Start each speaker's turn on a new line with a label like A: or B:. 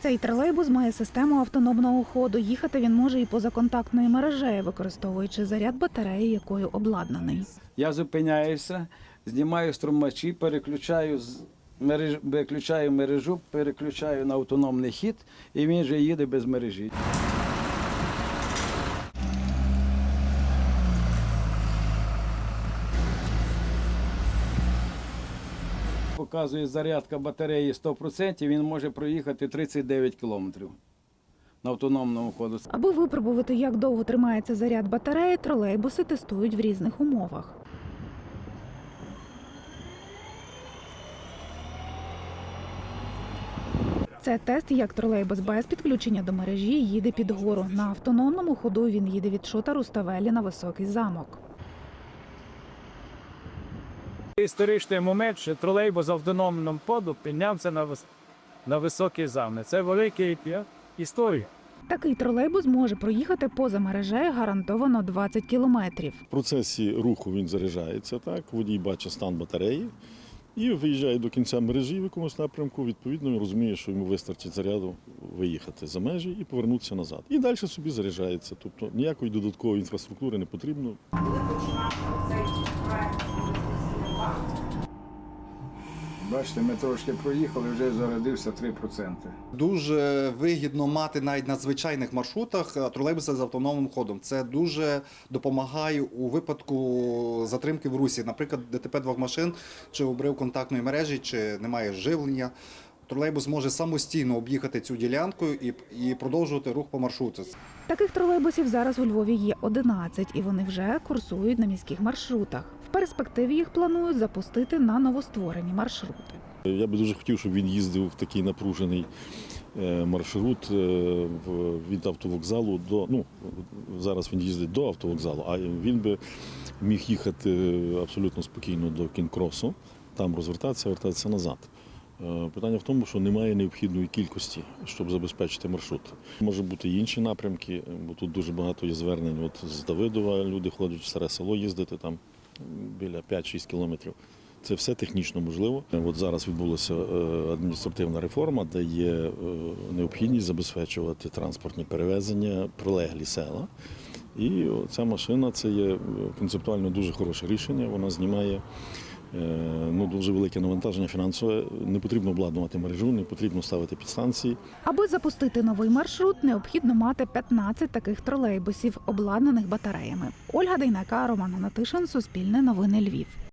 A: Цей тролейбус має систему автономного ходу. Їхати він може і поза контактною мережею, використовуючи заряд батареї, якою обладнаний.
B: Я зупиняюся, знімаю струмачі, переключаю з мереж... виключаю мережу, переключаю на автономний хід, і він вже їде без мережі. Показує зарядка батареї 100%, він може проїхати 39 кілометрів на автономному ходу.
A: Аби випробувати, як довго тримається заряд батареї, тролейбуси тестують в різних умовах. Це тест, як тролейбус без підключення до мережі їде під гору. На автономному ходу він їде від шота Руставелі на високий замок.
C: Історичний момент, що тролейбус з автономним ходу піднявся на, вис... на високий замок. Це великий історія.
A: Такий тролейбус може проїхати поза мережею гарантовано 20 кілометрів.
D: В процесі руху він заряджається, так, водій бачить стан батареї і виїжджає до кінця мережі в якомусь напрямку. Відповідно, він розуміє, що йому вистачить заряду виїхати за межі і повернутися назад. І далі собі заряджається. Тобто ніякої додаткової інфраструктури не потрібно.
B: Бачите, ми трошки проїхали, вже зарядився 3%.
E: Дуже вигідно мати навіть на звичайних маршрутах е, тролейбуси з автономним ходом. Це дуже допомагає у випадку затримки в русі. Наприклад, ДТП двох машин, чи обрив контактної мережі, чи немає живлення. Тролейбус може самостійно об'їхати цю ділянку і, і продовжувати рух по маршруту.
A: Таких тролейбусів зараз у Львові є 11, і вони вже курсують на міських маршрутах. В перспективі їх планують запустити на новостворені маршрути.
D: Я би дуже хотів, щоб він їздив в такий напружений е, маршрут е, від автовокзалу до. Ну, зараз він їздить до автовокзалу, а він би міг їхати абсолютно спокійно до Кінкросу, там розвертатися, вертатися назад. Е, Питання в тому, що немає необхідної кількості, щоб забезпечити маршрут. Може бути і інші напрямки, бо тут дуже багато є звернень. От з Давидова люди ходять в старе село їздити там біля 5-6 кілометрів. Це все технічно можливо. От зараз відбулася е, адміністративна реформа, де є е, необхідність забезпечувати транспортні перевезення прилеглі села. І ця машина це є е, концептуально дуже хороше рішення. Вона знімає е, ну, дуже велике навантаження фінансове. Не потрібно обладнувати мережу, не потрібно ставити підстанції.
A: Аби запустити новий маршрут, необхідно мати 15 таких тролейбусів, обладнаних батареями. Ольга Дейнака, Роман Натишин, Суспільне новини Львів.